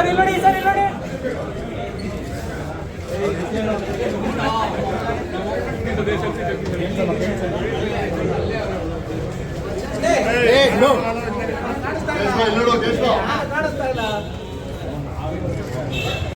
sir ಇಲ್ಲ ನೋಡಿ sir ಇಲ್ಲ ನೋಡಿ ಕಾಣಿಸ್ತಾ ಇಲ್ಲ